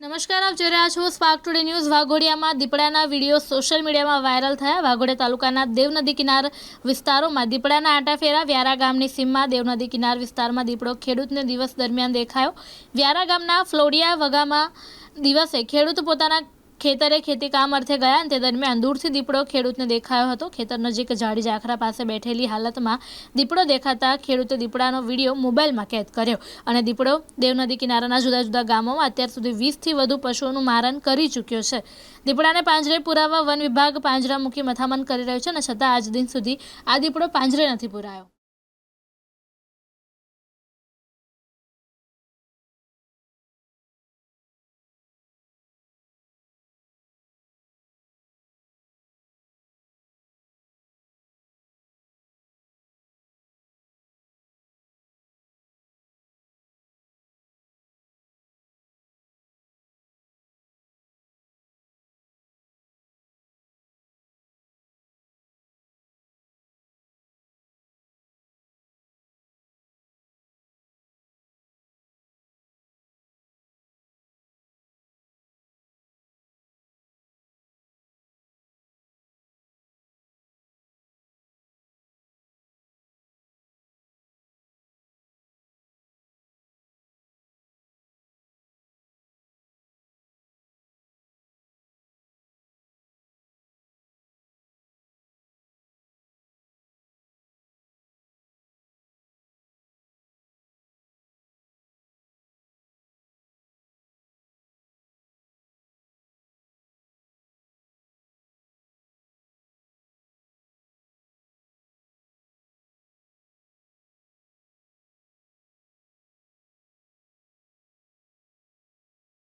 નમસ્કાર, આપ જોઈ રહ્યા છો સ્પાર્ક ટુડે ન્યૂઝ વાઘોડિયામાં દીપડાના વીડિયો સોશિયલ મીડિયામાં વાયરલ થયા. વાઘોડિયા તાલુકાના દેવ નદી કિનાર વિસ્તારોમાં દીપડાના આંટાફેરા વ્યારા ગામની સીમમાં દેવ નદી કિનાર વિસ્તારમાં દીપડો ખેડૂતને દિવસ દરમિયાન દેખાયો. વ્યારા ગામના ફ્લોડિયા વગામાં દિવસે ખેડૂત પોતાના ખેતરે ખેતી કામ અર્થે ગયા અને તે દરમિયાન દૂરથી દીપડો ખેડૂતને દેખાયો હતો. ખેતર નજીક જાડી ઝાખરા પાસે બેઠેલી હાલતમાં દીપડો દેખાતા ખેડૂતે દીપડાનો વીડિયો મોબાઈલમાં કેદ કર્યો અને દીપડો દેવનદી કિનારાના જુદા જુદા ગામોમાં અત્યાર સુધી વીસથી વધુ પશુઓનું મારણ કરી ચૂક્યો છે. દીપડાને પાંજરે પુરાવા વન વિભાગ પાંજરા મૂકી મથામણ કરી રહ્યો છે અને છતાં આજ દિન સુધી આ દીપડો પાંજરે નથી પુરાયો.